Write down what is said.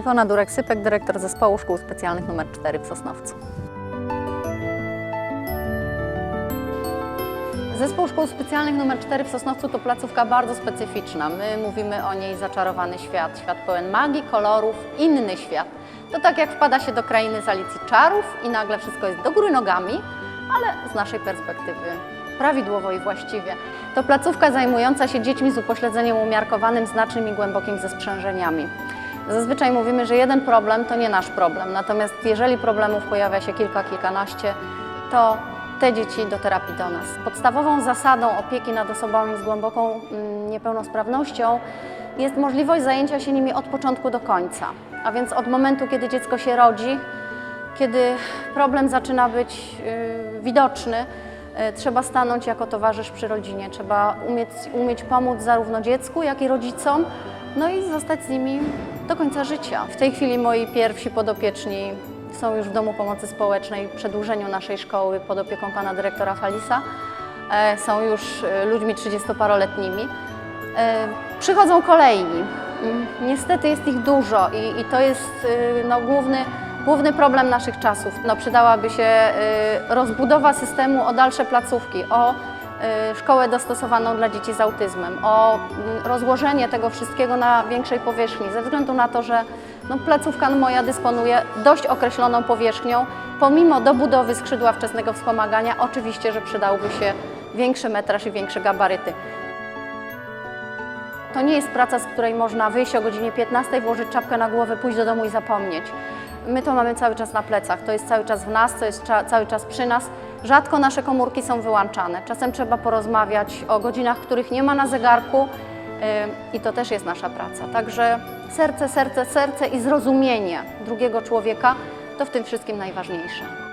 Iwona Durek-Sypek, dyrektor Zespołu Szkół Specjalnych nr 4 w Sosnowcu. Zespół Szkół Specjalnych nr 4 w Sosnowcu to placówka bardzo specyficzna. My mówimy o niej zaczarowany świat, świat pełen magii, kolorów, inny świat. To tak jak wpada się do krainy z czarów i nagle wszystko jest do góry nogami, ale z naszej perspektywy prawidłowo i właściwie. To placówka zajmująca się dziećmi z upośledzeniem umiarkowanym, znacznym i głębokim ze sprzężeniami. Zazwyczaj mówimy, że jeden problem to nie nasz problem, natomiast jeżeli problemów pojawia się kilka, kilkanaście, to te dzieci do terapii do nas. Podstawową zasadą opieki nad osobami z głęboką mm, niepełnosprawnością jest możliwość zajęcia się nimi od początku do końca, a więc od momentu, kiedy dziecko się rodzi, kiedy problem zaczyna być y, widoczny, y, trzeba stanąć jako towarzysz przy rodzinie. Trzeba umieć, umieć pomóc zarówno dziecku, jak i rodzicom, no i zostać z nimi do końca życia. W tej chwili moi pierwsi podopieczni są już w Domu Pomocy Społecznej, przedłużeniu naszej szkoły pod opieką pana dyrektora Falisa. E, Są już e, ludźmi 30-paroletnimi. E, Przychodzą kolejni. Niestety jest ich dużo i, i to jest no, główny, główny problem naszych czasów. No, przydałaby się rozbudowa systemu o dalsze placówki, o szkołę dostosowaną dla dzieci z autyzmem, o mm, rozłożenie tego wszystkiego na większej powierzchni, ze względu na to, że no, placówka moja dysponuje dość określoną powierzchnią. Pomimo dobudowy skrzydła wczesnego wspomagania, oczywiście, że przydałby się większy metraż i większe gabaryty. To nie jest praca, z której można wyjść o godzinie 15, włożyć czapkę na głowę, pójść do domu i zapomnieć. My to mamy cały czas na plecach, to jest cały czas w nas, to jest cały czas przy nas. Rzadko nasze komórki są wyłączane. Czasem trzeba porozmawiać o godzinach, których nie ma na zegarku yy, i to też jest nasza praca. Także serce, serce, serce i zrozumienie drugiego człowieka to w tym wszystkim najważniejsze.